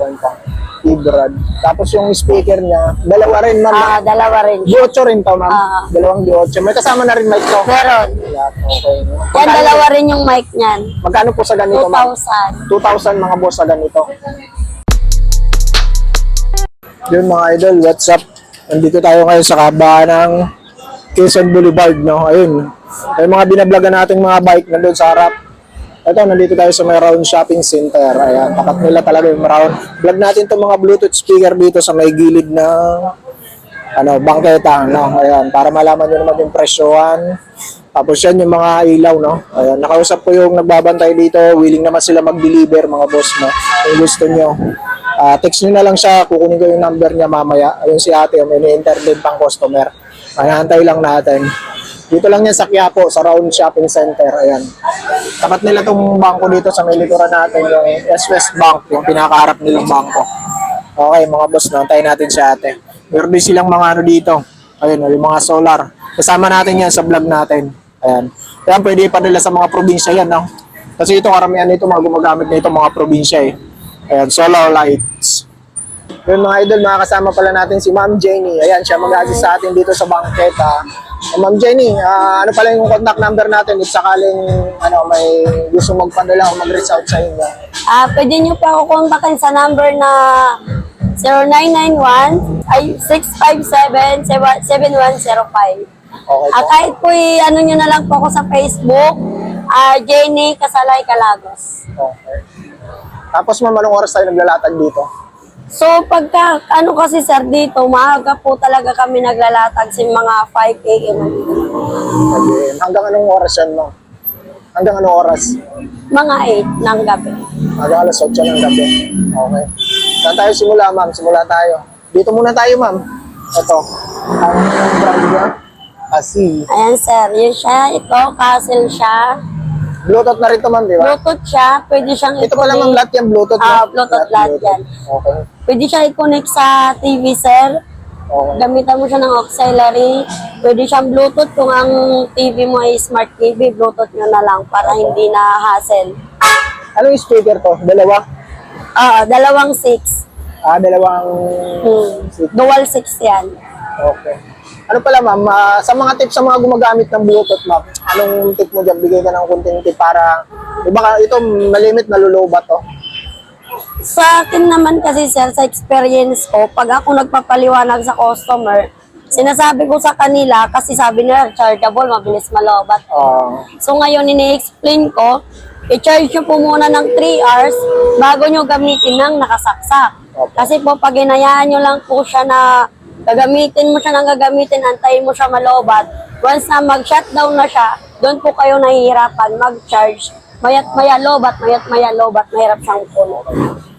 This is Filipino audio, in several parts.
1.5. Ibrad. Tapos yung speaker niya, dalawa rin ma'am. Ah, dalawa rin. Di-8 rin to ma'am. Ah. Dalawang di-8. May kasama na rin mic to. Meron. Okay. Yan, Magkano- dalawa rin yung mic niyan. Magkano po sa ganito ma'am? 2,000. 2,000 mga boss sa ganito. Yun mga idol, what's up? Nandito tayo ngayon sa kabahan ng Quezon Boulevard, no? Ayun, yung mga binablagan nating mga bike nandun sa harap. Ito, nandito tayo sa may shopping center. Ayan, takat nila talaga yung round. Vlog natin itong mga Bluetooth speaker dito sa may gilid ng ano, bangketa, no? Ayan, para malaman nyo naman yung presyohan. Tapos yan yung mga ilaw, no? Ayan, nakausap ko yung nagbabantay dito. Willing naman sila mag-deliver, mga boss, no? Kung gusto nyo. Ah, text nyo na lang siya, kukunin ko yung number niya mamaya. Ayun si ate, may ni-enter din pang customer. Mahantay lang natin. Dito lang yan sa Quiapo, sa Round Shopping Center. Ayan. Tapat nila tong bangko dito sa may natin, yung S-West Bank, yung pinakaharap nilang bangko. Okay, mga boss, nantayin natin si ate. Meron din silang mga ano dito. Ayun, yung mga solar. Kasama natin yan sa vlog natin. Ayan. Kaya pwede ipadala sa mga probinsya yan, no? Kasi ito, karamihan nito, mga gumagamit nito mga probinsya eh. Ayan, solar lights. Yun mga idol, mga kasama pala natin si Ma'am Jenny. Ayan, siya mag-assist sa atin dito sa bangketa. Eh, Ma'am Jenny, ah, ano pala yung contact number natin if sakaling ano, may gusto magpadala o mag-reach out sa inyo. Ah, pwede niyo po ako kontakin sa number na 0991 ay 657 7105. Okay Ah, kahit po ano niyo na lang po ako sa Facebook, ah Jenny Kasalay Calagos. Okay. Tapos ma'am, anong oras tayo naglalatag dito? So pagka ano kasi sir dito, maaga po talaga kami naglalatag sa mga 5 a.m. Again, hanggang anong oras yan, ma'am? Hanggang anong oras? Mga 8 ng gabi. Hanggang alas 8 ng gabi. Okay. Saan tayo simula, ma'am? Simula tayo. Dito muna tayo, ma'am. Ito. Ano yung brand niya? Asi. Ayan sir, yun siya, ito, castle siya. Bluetooth na rin ito, ma'am, di ba? Bluetooth siya, pwede siyang Ito pala, ma'am, lahat yan Bluetooth. Ah? Bluetooth lahat yan. Okay. Pwede siya i-connect sa TV sir. Okay. Gamitan mo siya ng auxiliary. Pwede siyang Bluetooth kung ang TV mo ay smart TV, Bluetooth nyo na lang para hindi na hassle. Ano yung speaker to? Dalawa? Ah, dalawang 6. Ah, dalawang... Hmm. Dual 6 yan. Okay. Ano pala, ma'am? ah, sa mga tips sa mga gumagamit ng Bluetooth, ma'am, anong tip mo dyan? Bigay ka ng kunting tip para... Di ba ito, malimit, nalulobat to? Sa akin naman kasi sir, sa experience ko, pag ako nagpapaliwanag sa customer, sinasabi ko sa kanila, kasi sabi nila, chargeable, mabilis malobat. Ah, So ngayon, ini-explain ko, i-charge nyo po muna ng 3 hours bago nyo gamitin ng nakasaksak. Opo. Kasi po, pag inayaan nyo lang po siya na gagamitin mo siya ng gagamitin, antayin mo siya malobat, once na mag-shutdown na siya, doon po kayo nahihirapan mag-charge. Mayat maya lobat, mayat maya lobat, mahirap siyang puno.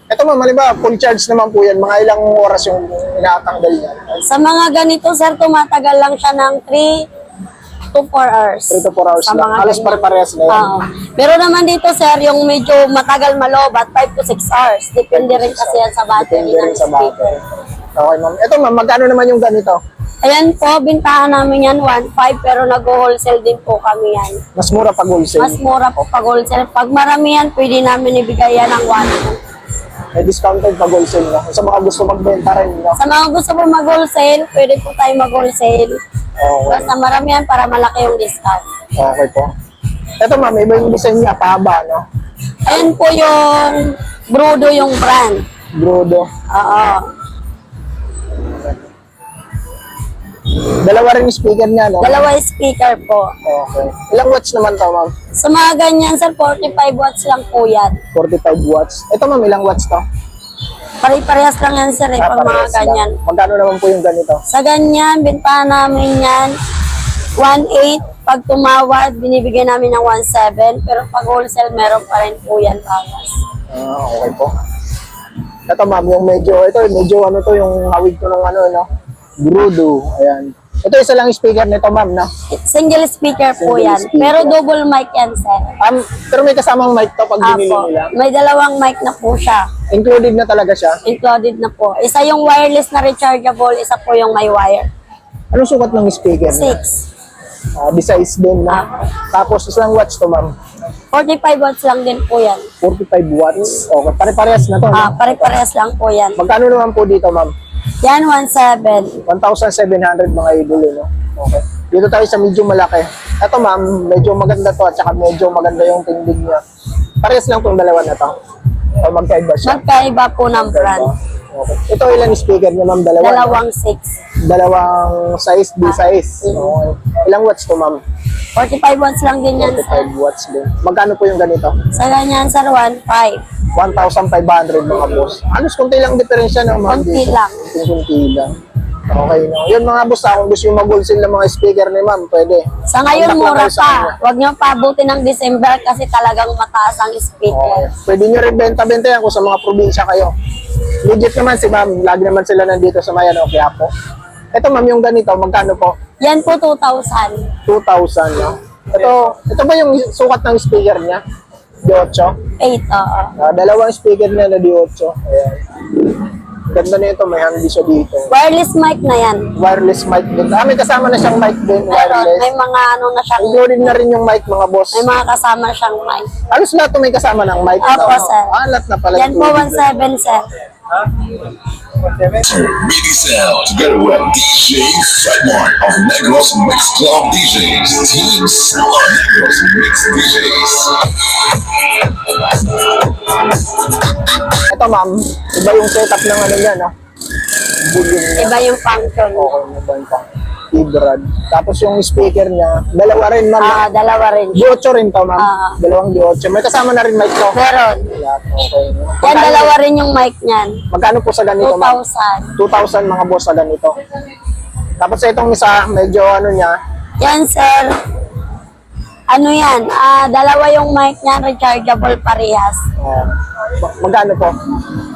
ito ma'am, halimbawa, full charge naman po yan. Mga ilang oras yung inatanggal niya? Sa mga ganito, sir, tumatagal lang siya ng 3 to 4 hours. 3 to 4 hours Sa lang. mga Halos pare-parehas na yan. Oo. Pero naman dito, sir, yung medyo matagal malobat, 5 to 6 hours. Depende rin kasi yan sa battery Depende ng rin sa speaker. battery. Okay, ma'am. Ito, ma'am, magkano naman yung ganito? Ayan po, bintahan namin yan 1.5 pero nag-wholesale din po kami yan. Mas mura pag wholesale. Mas mura po pag wholesale. Pag maramihan, pwede namin ibigay yan ng 1.2. May discounted pag wholesale. No? Sa mga gusto magbenta rin. No? Sa mga gusto po mag-wholesale, pwede po tayo mag-wholesale. Okay. Basta maramihan para malaki yung discount. Okay po. Ito, ma'am, iba yung design niya, pahaba, no? Ayan po yung Brudo yung brand. Brudo. Oo. Dalawa rin yung speaker niya, no? Dalawa yung speaker po. Okay. Ilang watts naman to, ma'am? Sa mga ganyan, sir, 45 watts lang po yan. 45 watts. Ito, ma'am, ilang watts to? Pare-parehas lang yan, sir, eh, Ah, pag mga parehas lang. ganyan. Magkano naman po yung ganito? Sa ganyan, bintahan namin yan 1.8. Pag tumawad, binibigay namin ng 1.7. Pero pag wholesale, meron pa rin po yan bawas. Ah, okay po. Ito, ma'am, yung medyo, ito, medyo ano to, yung hawig ko ng ano, no? Brudo. Ayan. Ito, isa lang yung speaker nito, ma'am, no? Single speaker po Single yan. speaker. Pero double mic yan, sir. Um, pero may kasamang mic to pag binili Apo. nila. May dalawang mic na po siya. Included na talaga siya. Included na po. Isa yung wireless na rechargeable, isa po yung may wire. Anong sukat ng speaker niya? 6. Ah, B-size din, no? Tapos, isang watch to, ma'am. 45 watts lang din po yan. 45 watts. Okay, pare-parehas na to. Ah, pare-parehas lang po yan. Magkano naman po dito, ma'am? Yan, 1.7. 1,700 mga idol, eh, no? Okay. Dito tayo sa medyo malaki. Ito, ma'am, medyo maganda to at saka medyo maganda yung tindig niya. Parehas lang tong dalawa na to. O magkaiba siya. Magkaiba po ng brand. Okay. Ito ilan speaker niya, ma'am? Dalawa. no? Dalawang 6. Dalawang size, B size. Okay. Ilang watts to, ma'am? 45 watts lang din yan, sir. 45 watts din. Magkano po yung ganito? Sa ganyan, sir, 1.5. 1,500 mga boss. Anos konti lang diferensya ng mga Konti dito. lang. Konti lang. Okay, no. Yun mga boss, ah, kung gusto yung mag-wholesale ng mga speaker ni ma'am, pwede. Sa ngayon, Contact lang mura kayo sa pa. kanya. Huwag niyo pabuti ng December kasi talagang mataas ang Okay. speaker. Pwede nyo rin benta-benta yan kung sa mga probinsya kayo. Legit naman si ma'am. Lagi naman sila nandito sa Mayan o Quiapo. Ito ma'am, yung ganito, magkano po? Yan po 2,000. 2,000, no? Ito, ito ba yung sukat ng speaker niya? D8. 8, oo. Ah, dalawang speaker niya na D8. Ayan. Ganda na ito, may handy siya dito. Wireless mic na yan. Wireless mic din. Ah, may kasama na siyang mic din, Meron, wireless. may mga ano na siyang, Included na rin yung mic, mga boss. may mga kasama siyang mic. Halos lahat to may kasama ng mic. Opo, Ito, no? sir. Ah, lahat na pala. Yan po included. 1.7, sir. MIDI Sound together with DJ Fatmart of Negros Mix Club DJs. Team Salon Negros Mix DJs. Ito ma'am, iba yung setup ng ano niya, no? Volume niya. Iba yung function. Okay na ba yung pang Ibrad. Tapos yung speaker niya, dalawa rin ma'am. Ah, dalawa rin. Di-8 rin to ma'am. Ah. Dalawang di-8. May kasama na rin mic to. Meron. Yan, okay. Yan, Magkano- dalawa rin yung mic niyan. Magkano po sa ganito ma'am? 2,000. 2,000 mga boss sa ganito. Tapos itong isa, medyo ano niya, Yan, sir. Ano yan? Ah, dalawa yung mic niyan, rechargeable parehas. uh, magkano po?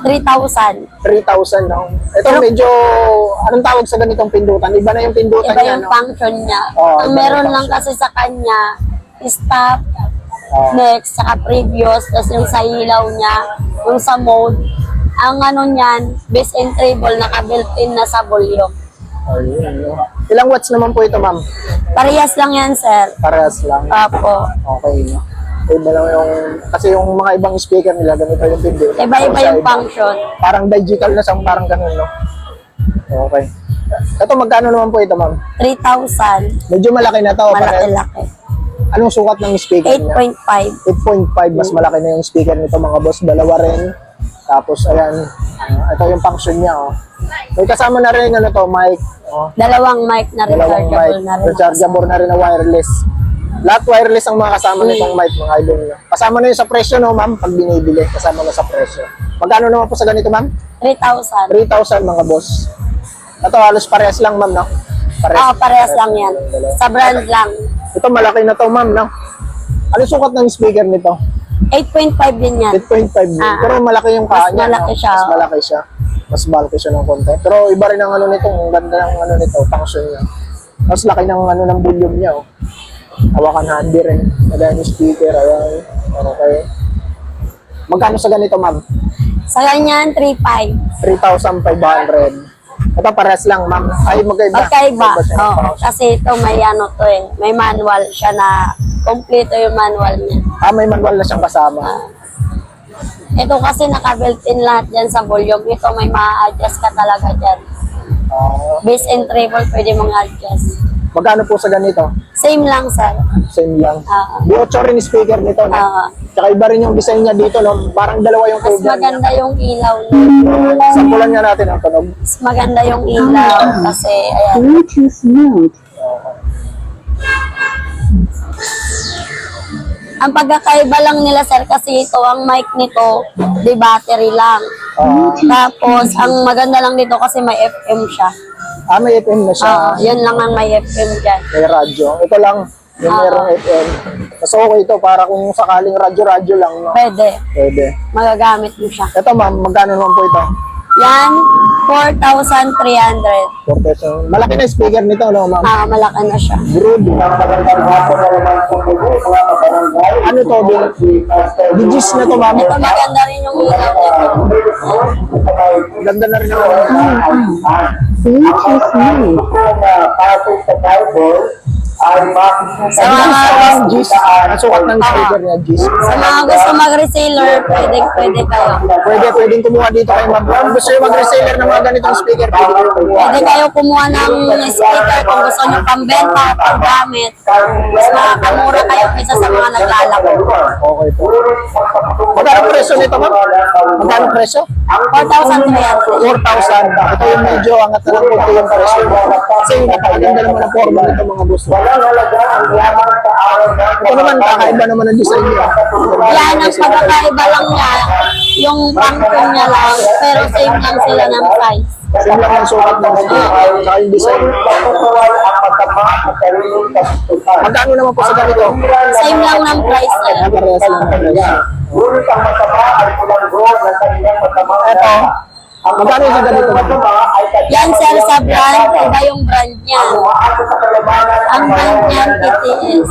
3,000. 3,000 no? Ito Pero- medyo, anong tawag sa ganitong pindutan? Iba na yung pindutan Iba niya, yung no? function niya. Oo, Ang iba meron lang kasi sa kanya, stop, Oo. next, saka previous, tapos yung sa ilaw niya, yung sa mode, ang ano niyan, base and treble, naka-built-in na sa volume. Ayun, no? Ilang watts naman po ito, ma'am? Parehas lang yan, sir. Parehas lang. Apo. Okay, no? Iba lang yung, kasi yung mga ibang speaker nila, ganito yung pindutan. Iba-iba yung function. Parang digital na siyang parang ganun, no? Okay. Ito, magkano naman po ito, ma'am? 3,000. Medyo malaki na to. Malaki-laki. Anong sukat ng speaker niya? 8.5. 8.5, mas malaki na yung speaker nito mga boss. Dalawa rin. Tapos, ayan. ah, ito yung function niya, oh. May kasama na rin, ano to, mic. Oh. Dalawang mic na Dalawang mic. na rin. Rechargeable na rin na wireless. Lahat wireless ang mga kasama nitong mic, mga idol nyo. Kasama na yun sa presyo, no, ma'am? Pag binibili, kasama na sa presyo. Magkano naman po sa ganito, ma'am? 3,000. 3,000 mga boss. Ito, halos parehas lang, ma'am, no? Oo, parehas lang yan. Sa brand lang. Ito, malaki na to, ma'am, no? Ano sukat ng speaker nito? 8.5 din yan. 8.5 din. Ah. Pero malaki yung Mas kanya. malaki no? siya, Mas malaki siya. Mas bulky siya ng konti. Pero iba rin ang ano nito, ang ganda ng ano nito, function niya. Mas laki ng ano ng volume niya. Oh. Hawakan handy rin. Ayan yung speaker. Ayan. Okay. Magkano sa ganito, ma'am? Sa ganyan, 3.5. 3,500. Ito parehas lang, ma'am. Ay, magkaiba. Magkaiba. Oo. function. Kasi ito may ano to eh. May manual siya na kompleto yung manual niya. Ah, may manual na siyang kasama. Ito kasi naka-built-in lahat dyan sa volume. Ito may ma-adjust ka talaga dyan. Ah, Base and treble pwede mong adjust. Magkano po sa ganito? Same lang, sir. Same lang. Ah. Di 8 rin speaker nito. No? Ah. Tsaka iba rin yung design niya dito. No? Parang dalawa yung Mas cover niya. maganda yung ilaw niya. Sampulan nga natin ang tunog. Mas maganda yung ilaw kasi, ayan. Bluetooth mode. Ang pagkakaiba lang nila, sir, kasi ito, ang mic nito, di battery lang. Ah, Tapos, ang maganda lang dito kasi may FM siya. Ah, may FM na siya. Ah, yun lang ang may FM dyan. May radyo. Ito lang, yung Ah. merong FM. Mas okay ito para kung sakaling radyo-radyo lang. No? Pwede. Pwede. Magagamit mo siya. Ito ma'am, magkano naman po ito? Yan, 4,300. 4 pesos. Malaki na yung speaker nito, no ma'am? Ah, malaki na siya. Brood. Ano to, Bill? Digis na to, ma'am. Ito maganda rin yung ilaw nito. Ganda na rin ang ano. Bluetooth mode. Sa Sa mga, ang sukat ng speaker niya, G's. sa mga gusto mag-reseller, pwede, pwede kayo. Pwede, pwedeng kumuha dito kayo mag Kung gusto nyo mag-reseller ng mga ganitong speaker, pwede kayo kumuha. Pwede kayo kumuha ng speaker kung gusto nyo pambenta panggamit. Mas makakamura kayo kaysa sa mga naglalako. Okay po. Magkano presyo nito, ma'am? Magkano presyo? 4,300. 4,000. Ito yung medyo angat na lang po yung presyo. Kasi yung napakaganda naman ang forma nito mga boss. Ito naman, kakaiba naman ang design niya. Yan, ang pagkakaiba lang niya, yung pangkong niya lang, pero same lang sila ng price. Same lang ang sukat ng speaker. Saka yung design. Magkano naman po sa ganito? Same lang ng price. Ay, parehas lang. Ito, magkano yung sa ganito? Yan sir sa brand, iba yung brand niya. Ang brand niyan, TTS.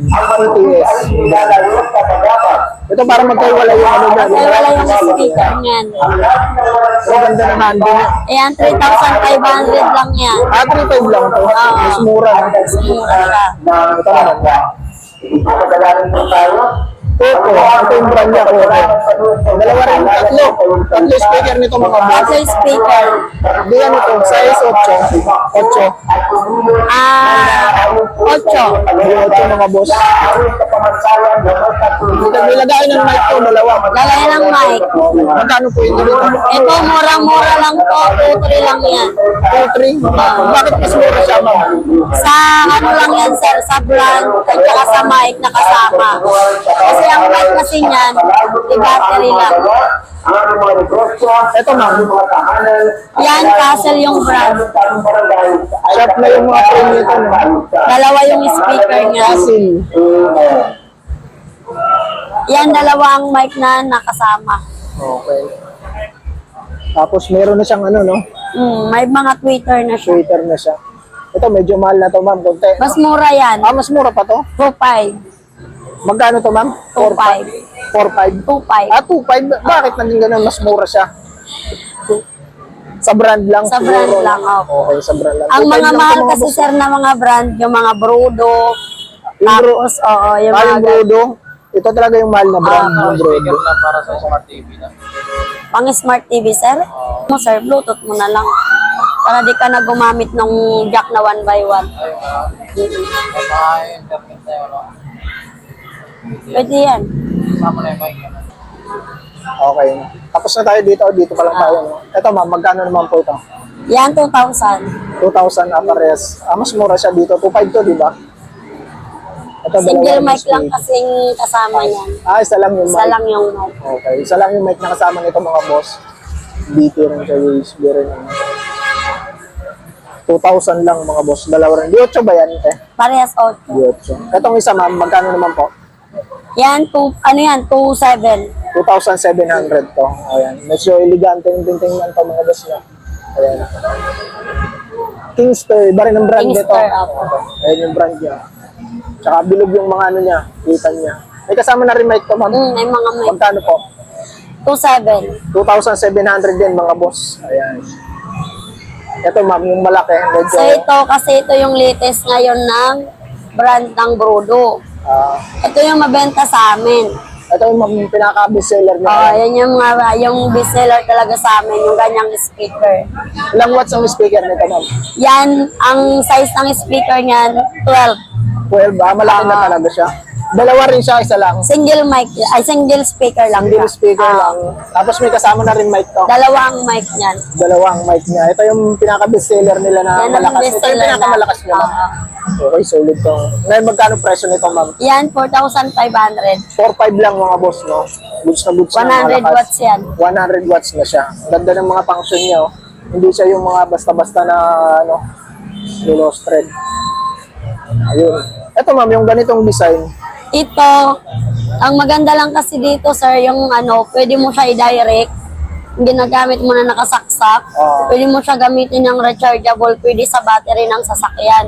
TTS. Ito para magkaiwala yung ano niya. Kaya wala yung speaker niyan. So, ganda ng niya. Ayan, 3,500 lang yan. Ah, 3.5 lang to. Mas mura. no? Mura. Ito naman. Ito, ito yung brand niya. Kore. Dalawa rin. Tatlo. Tatlo speaker nito mga boss. Tatlo yung speaker. Hindi yan ito. Size 8. 8. Ah, 8. Hindi 8 mga boss. Nilagay ng mic to, dalawa. Lagay ng mic. Magkano po yung dito? Ito, mura-mura lang to. 2-3 lang yan. 2, 3. Bakit mas mura siya, ma'am? Sa ano lang yan, sir, sa brand at saka sa mic na kasama. Kasi ang mic kasi niyan, di battery lang. Ito, ma'am. Yan, Castle yung brand. Shop na yung mga frame nito? Dalawa yung speaker niya. Asin. Yan, dalawa ang mic na nakasama. Okay. Tapos meron na siyang ano, no? Hmm, may mga Twitter na siya. Twitter na siya. Ito, medyo mahal na to, ma'am. Konti. Mas mura yan. Ah, mas mura pa to? 2.5. Magkano to, ma'am? 2.5. 4.5. 2.5. Ah, 2.5. Bakit naging ganun? Mas mura siya. Sa brand lang. Sa brand siguro. lang, opo. Okay, sa brand lang. Ang 2.5 mga lang to, mahal mga kasi boss. sir na mga brand, yung mga Brudo, Yung bro- tapos, oo, yung Ah, yung mga Brodo. Ito talaga yung mahal na brand. Ah, yung Brodo. pang smart TV, sir. Mo, sir, Bluetooth mo na lang. Para di ka na gumamit ng jack na one by one. Mm. Pwede yan. Okay. Tapos na tayo dito. Dito pa lang tayo. No? Ito, ma'am. Magkano naman po ito? Yan, 2,000. 2,000 apares. Ah, mas mura siya dito. 2,500 to, di ba? Ito, Single mic lang kasing kasama niyan. Ah, isa lang yung Isa mic. lang yung mic. Okay. Isa lang yung mic na kasama nito mga boss. BT rin siya, USB rin. ano. 2,000 lang mga boss. Dalawa rin. Di 8 ba yan? Eh? Parehas 8. Di 8. Itong isa ma'am, magkano naman po? Yan, two, ano yan, 2,700. 2,700 to. Ayan. Medyo elegante yung tingnan to mga boss na. Ayan. Kingster, iba rin ang brand nito. Kingster. Ayan yung brand niya. Tsaka bilog yung mga ano niya, kita niya. May kasama na rin mic to ma'am. Mm, may mga mic. Magkano po? 2,700. 2,700 din mga boss. Ayan. Ito ma'am, yung malaki. Medyo, So ito, kasi ito yung latest ngayon ng brand ng Brudo. Ah, Ito yung mabenta sa amin. ito yung pinaka-bestseller niya. Oh, yan yung mga yung bestseller talaga sa amin, yung ganyang speaker. Ilang watts ang speaker nito ma'am? Yan, ang size ng speaker niyan, 12. 12 ah, malaki na Ah. talaga siya. Dalawa rin siya, isa lang. Single mic, ay single speaker lang. Single siya. speaker Ah, lang. Tapos may kasama na rin mic to. Dalawang mic niyan. Dalawang mic niya. Ito yung pinaka-bestseller nila na Yan ang malakas. Ito yung bestseller pinakamalakas na. nila. Oo. Okay, solid to. Ngayon, magkano presyo nito, ma'am? Yan, 4,500. 4.5 lang mga boss, no? Goods na goods na 100 malakas. watts yan. 100 watts na siya. Ganda ng mga function niya, oh. Hindi siya yung mga basta-basta na, ano, lost thread. Ayun. Ito, ma'am, yung ganitong design. Ito, ang maganda lang kasi dito, sir, yung ano, pwede mo siya i-direct. Ginagamit mo na nakasaksak. Oo. Pwede mo siya gamitin ng rechargeable, pwede sa battery ng sasakyan.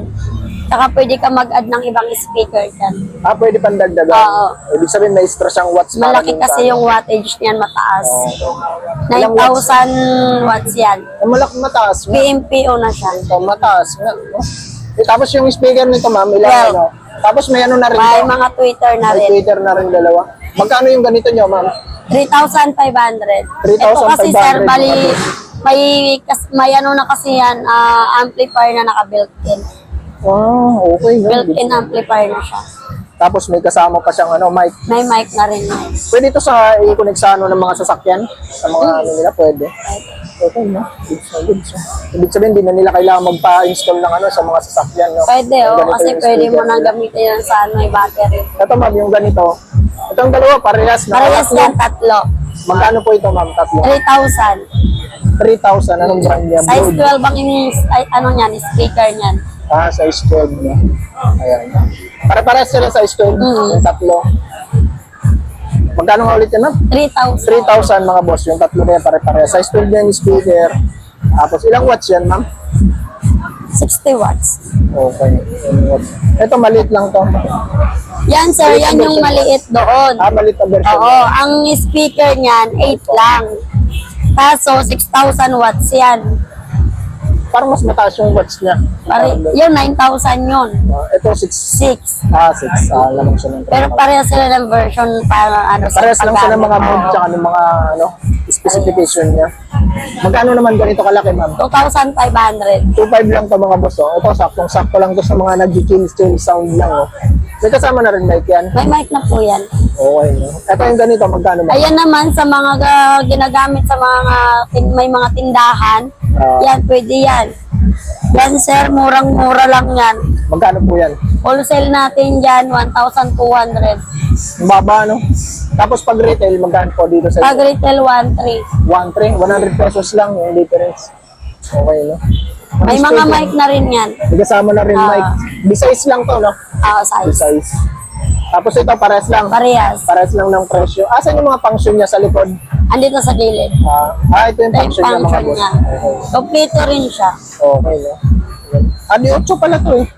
Tsaka pwede ka mag-add ng ibang speaker dyan. Ah, pwede pandagdagan. Oo. Ibig sabihin, may extra siyang watts. para Malaki dun kasi yung wattage niyan mataas. Okay. Ilang watts? 9,000 watts yan. Ah, malaki mataas. PMPO na siya. Ito, mataas. nga, no? Eh, tapos yung speaker nito, ma'am, ilang Well, ano? Tapos may ano na rin May to? mga Twitter na May rin. Twitter na rin dalawa. Magkano yung ganito nyo, ma'am? 3,500. Ito kasi 3,500 sir, bali, may, kas- may ano na kasi yan, ah, amplifier na naka-built-in. Wow, okay. no? Built-in amplifier na siya. Tapos may kasama pa siyang ano, mic. May mic na rin. Pwede ito sa i-connect sa ano ng mga sasakyan? Sa mga ano nila, pwede. Okay, no? Good, so good. So, ibig sabihin, hindi na nila kailangan magpa-install ng ano sa mga sasakyan, no? Pwede, oh, kasi pwede mo nang gamitin yan sa ano, may battery. Ito, ma'am, yung ganito. Itong dalawa, parehas na. Parehas yan, tatlo. Magkano po ito, ma'am? Tatlo. 3,000. 3,000. Anong brand niya? Size Blue. 12 ang ano niyan, speaker niyan. Ah, size 12 na. Ayan. Para-parehas sila size 12. Mm. Yung tatlo. Magkano nga ulit yan, ma'am? 3,000. 3,000 mga boss. Yung tatlo na yan, pare-pareha. Size 12 na yung speaker. Tapos, ilang watts yan, ma'am? 60 watts. Okay. Ilang watts. Ito, maliit lang to. Yan sir, yan yung maliit doon. Ah, maliit na version. Oo, ang speaker niyan, 8 lang. Kaso, 6,000 watts yan. Parang mas mataas yung watts niya. Pare, yun, 9,000 yun. Ah, ito, 6. 6. Ah, 6. Ah, lamang siya ng Pero parehas sila ng version para ano sa Parehas lang sila ng mga mode tsaka ng mga ano, specification niya. Magkano naman ganito kalaki, ma'am? 2,500. 2.5 lang to mga boss. Oh. Ito, saktong-sakto lang to sa mga nag-chill-chill sound lang. Oh. May kasama na rin mic yan. May mic na po yan. Okay. No? Ito yung ganito, magkano ba? Ayan naman sa mga ga- ginagamit sa mga tin- may mga tindahan. Ah. yan, pwede yan. Yan sir, murang-mura lang yan. Magkano po yan? Wholesale natin dyan, 1,200. Ang baba, no? Tapos pag retail, magkano po dito sa Pag retail, 1,300. 1.3, 100 pesos lang yung difference. Okay, no? May mga mic na rin yan. May kasama na rin Ah. mic. B-size lang to, no? Ah, size. B-size. Tapos ito, pares lang. Parehas. Pares lang ng presyo. Asan yung mga function niya sa likod? Andito sa gilid. Ah, ah ito yung Ito yung function niya, mga function boss. niya. Okay. Kompleto rin siya. Okay, no? Di 8 pala to eh.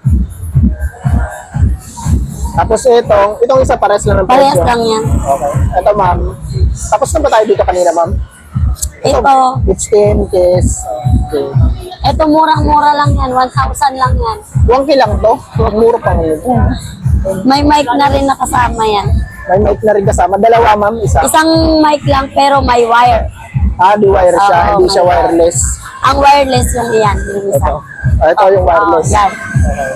Tapos ito, itong isa pares lang ng Parehas presyo. lang yan. Okay. Ito, ma'am. Tapos na ba tayo dito kanina, ma'am? Ito, It's 10 case. Okay. ito murang-mura lang yan. 1,000 lang yan. 1K lang to. Muro pa ngayon. May mic na rin nakasama yan. May mic na rin kasama. Dalawa, ma'am. Isa. Isang mic lang pero may wire. Ah, di wire siya. Oo, hindi siya wire. wireless. Ang wireless yung yan. Yung isa. Ito. Ah, ito yung wireless. Oo, yan. Okay.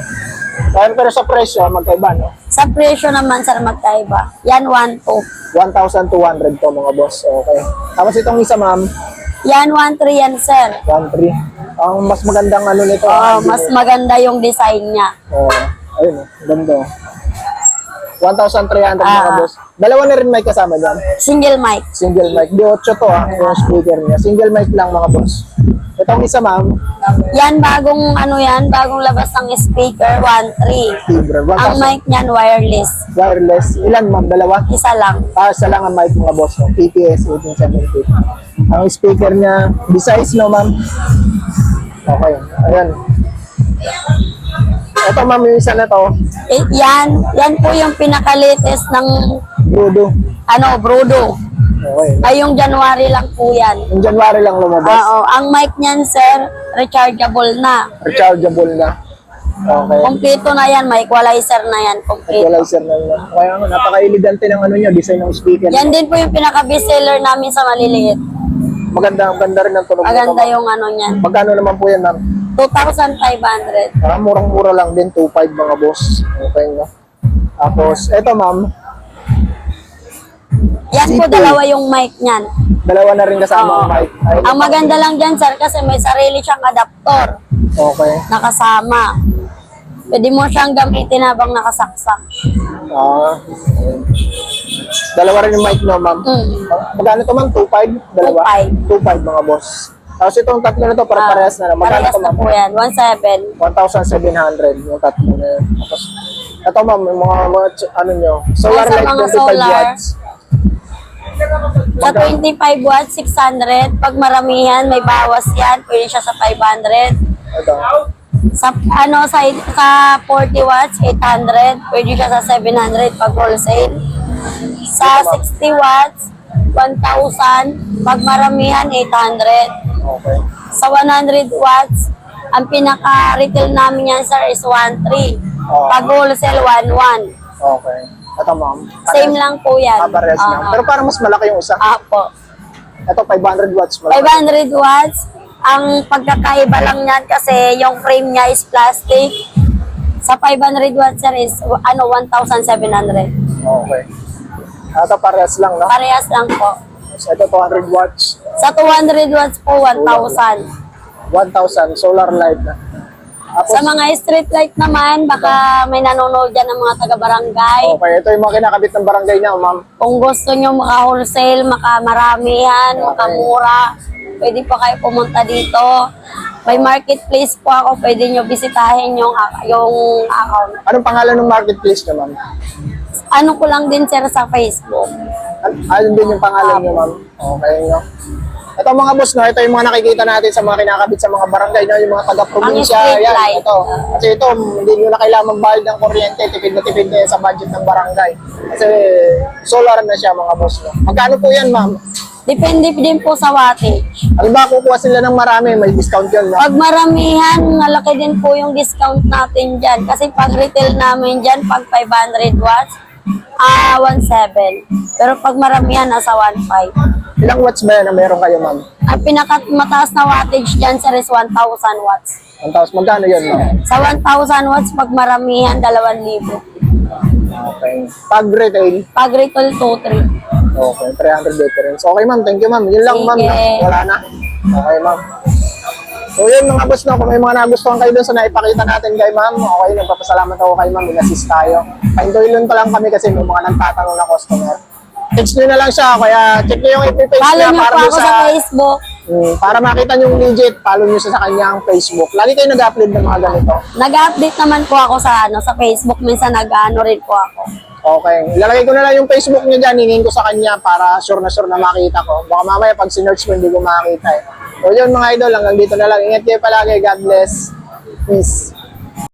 Pero sa presyo, magkaiba, no? Sa presyo naman, sir, magkaiba. Yan, 1 to. 1,200 to, mga boss. Okay. Tapos itong isa, ma'am. Yan, 1.3 yan, sir. 1,300. Ang mas magandang ano nito. Oo, ah, mas hindi- maganda yung design niya. Oo. ayun, oh. ganda. 1,300 mga Ah. boss. Dalawa na rin may kasama dyan. Single mic. Single mic. Di 8 to ah, yung speaker niya. Single mic lang mga boss. Itong isa ma'am, Yan, bagong ano yan, bagong labas ng speaker, 1.3. Fibra. Ang 1,000 mic niyan, wireless. wireless. Ilan ma'am? Dalawa? Isa lang. Ah, isa lang ang mic mga boss. No? PPS 1870. Ang speaker niya, besides no ma'am? Okay. Ayan. Ito ma'am, yung isa na to. Eh, yan, yan po yung pinaka-latest ng Brudo. ano, Brudo. Okay. Ay, yung January lang po yan. Yung January lang lumabas. Oo, ang mic niyan, sir, rechargeable na. Rechargeable na. Okay. Kompleto na yan, may equalizer na yan, kompleto. Equalizer na yun. Kaya nga, napaka-elegante ng ano nyo, design ng speaker. Yan din po yung pinaka-best seller namin sa maliliit. Maganda, ang ganda rin ng tunog nito, Maganda ma'am. yung ano niyan. Magkano naman po yan, ma'am? 2,500. Ah, murang-mura lang din, 2.5 mga boss. Okay, no? Tapos, eto ma'am, Yan po dalawa yung mic niyan. dalawa na rin kasama Oo. ang mic. Ay, Ang maganda lang dyan, sir, kasi may sarili siyang adaptor Okay. na kasama. Pwede mo siyang gamitin habang nakasaksak. Ah, dalawa rin yung mic, no, ma'am? Mm. Magkano to, ma'am? 2.5? Dalawa? 2.5 mga boss. Tapos itong tatlo na to, para parehas na lang. Parehas na po yan. 1,700. 1,700 yung tatlo na yun. Tapos, ito ma'am, yung mga, mga ano nyo, solar light mga 25 solar, watts. Sa 25 watts, 600. Pag maramihan, may bawas yan. Pwede siya sa 500. Ito. Sa ano sa sa 40 watts 800, pwede siya sa 700 pag wholesale. Sa 60 watts 1,000, pag maramihan 800. Okay. Sa 100 watts Ang pinaka-retail namin yan, sir, is 1.3. Oo. Pag wholesale, 1.1. Okay. Ito, ma'am. Same lang po yan. Ah, parehas lang. Oo. Pero parang mas malaki yung isa. Apo. Ito, 500 watts. Malaki. 500 watts. Ang pagkakaiba lang niyan kasi yung frame niya is plastic. Sa 500 watts, sir, is ano, 1,700. Okay. Ito, parehas lang, no? Parehas lang po. So, ito, 200 watts. Sa 200 watts po, 1,000. 1,000. Solar light na. Tapos, Sa mga street light naman, baka may nanonood dyan ng mga taga-barangay. okay. Ito yung mga kinakabit ng barangay niya, ma'am. Kung gusto nyo maka-wholesale, makamaramihan, makamura, pwede po kayo pumunta dito. May marketplace po ako, pwede nyo bisitahin yung, yung account. Anong pangalan ng marketplace niya, ma'am? Ano ko lang din sir sa Facebook. An- Ayun din yung pangalan niyo, ma'am. Okay, no? Ito mga boss, no? Ito yung mga nakikita natin sa mga kinakabit sa mga barangay, no? Yung mga taga-probinsya. Ang street Yan, light. ito. Kasi ito, hindi nyo na kailangan magbayad ng kuryente. Tipid na tipid na yan sa budget ng barangay. Kasi solar na siya, mga boss, no? Magkano po yan, ma'am? Depende din po sa wattage. Halimbawa, kukuha sila ng marami, may discount yun, no? Pag maramihan, malaki din po yung discount natin dyan. Kasi pag retail namin dyan, pag 500 watts, ah 1.7. Pero pag maramihan, nasa 1.5. Ilang watts ba yan na meron kayo, ma'am? Ang pinakamataas na wattage dyan, sir, is 1,000 watts. 1,000. Magkano yun, ma'am? Sa 1,000 watts, pag maramihan, 2,000. Okay. Pag retail, Pag retail, 2,300. Okay, 300 difference. Okay, ma'am. Thank you, ma'am. Yun lang, ma'am. Sige. Wala na. Okay, ma'am. So, yun mga boss, no, kung may mga nagustuhan kayo dun sa naipakita natin kay ma'am, okay, nagpapasalamat ako kay ma'am, in-assist tayo. Paindoylon pa lang kami kasi may mga nagtatanong na customer. Text nyo na lang siya, kaya check nyo yung ipipage Follow niya nyo para dun ako sa Facebook. Mm, para makita nyo yung legit, follow nyo siya sa kanyang Facebook. Lagi kayo nag-upload ng mga ganito. Nag-update naman po ako sa ano sa Facebook. Minsan nag-ano rin po ako. Okay. Ilalagay ko na lang yung Facebook niya dyan, hingin ko sa kanya para sure na sure na makita ko. Baka mamaya pag sinerch mo, hindi ko makita eh. So yun mga idol, hanggang dito na lang. Ingat kayo palagi. God bless. Peace.